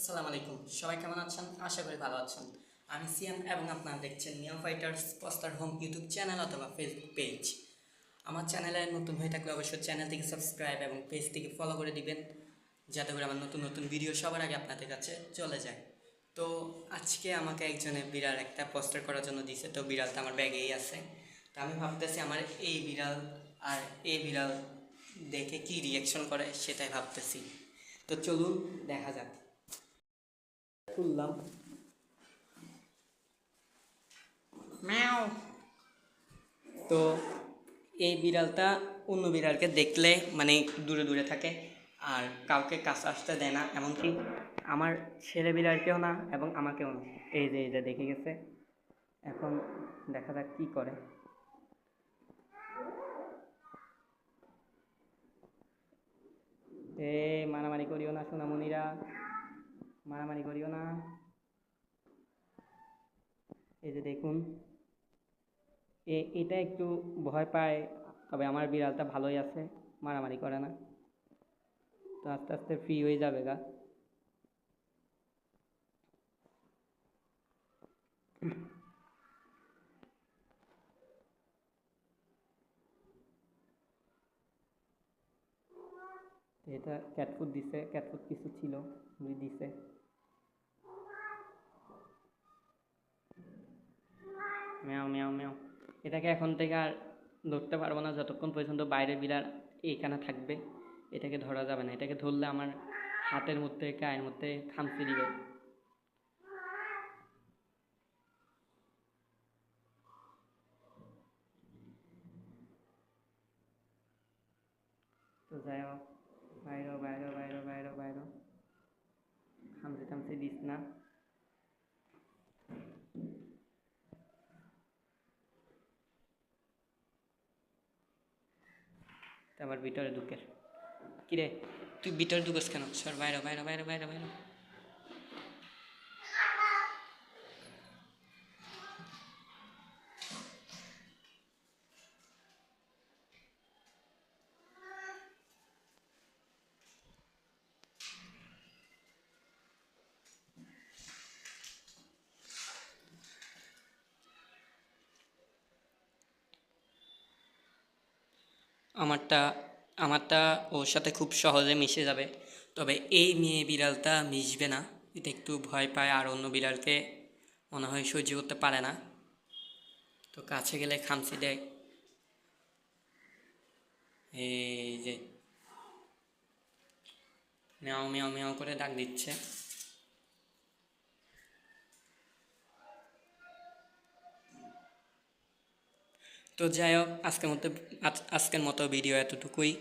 আসসালামু আলাইকুম। সবাই কেমন আছেন? আশা করি ভালো আছেন। আমি সিয়াম এবং আপনারা দেখছেন নিয়ম fighters poster home YouTube channel অথবা ফেসবুক পেজ আমার চ্যানেলে নতুন হয়ে থাকলে অবশ্যই চ্যানেলটিকে সাবস্ক্রাইব এবং পেজটিকে ফলো করে দিবেন, যাতে করে আমার নতুন নতুন ভিডিও সবার আগে আপনাদের কাছে চলে যায়। তো আজকে আমাকে একজনে বিড়াল একটা পোস্টার করার জন্য দিছে তো বিড়ালটা আমার ব্যাগেই আছে। তো আমি ভাবতেছি আমার এই বিড়াল আর এই বিড়াল দেখে কি রিয়াকশন করে সেটাই ভাবতেছি। তো চলুন, দেখা যাক। ম্যাও। তো এই বিড়ালটা অন্য বিড়ালকে দেখলে মানে দূরে দূরে থাকে আর কাউকে কাছে আসতে দেয় না এমনকি আমার ছেলে বিড়ালকেও না এবং আমাকেও না। এই যে এই যে দেখে গেছে। এখন দেখা যাক কি করে। এ মারামারি করিও না সোনামণিরা। মারামারি করিও না। এই যে দেখুন, এ, এটা একটু ভয় পায়, তবে আমার বিড়ালটা ভালোই আছে, মারামারি করে না। তো আস্তে আস্তে ফ্রি হয়ে যাবে গা। এটা ক্যাট ফুড দিছে ক্যাট ফুড কিছু ছিল ওই দিছে। ম্যাও ম্যাও ম্যাও। এটাকে এখন থেকে আর ধরতে পারব না, যতক্ষণ পর্যন্ত বাইরে বিড়াল এইখানে থাকবে, এটাকে ধরা যাবে না। এটাকে ধরলে আমার হাতের মধ্যে, গায়ের মধ্যে খামচি দিবে। তো যাই হোক বাইরো বাইরো বাইরো বাইরো বাইরো খামচি টামচি দিস না আমার ভিতরে ঢুকের কিরে তুই ভিতরে ঢুকেস কেন? সর বাইরে বাইরে বাইরে বাইরে বাইরে আমারটা আমারটা ওর সাথে খুব সহজে মিশে যাবে। তবে এই মেয়ে বিড়ালটা মিশবে না। এটা একটু ভয় পায় আর অন্য বিড়ালকে মনে হয় সহ্য করতে পারে না। তো কাছে গেলে খামসি দেয়। এই যে। মেয়াও মেয়াও মেয়াও করে ডাক দিচ্ছে। তো যাই হোক আজকের মতো আজ- আজকের মতো ভিডিও এতটুকুই।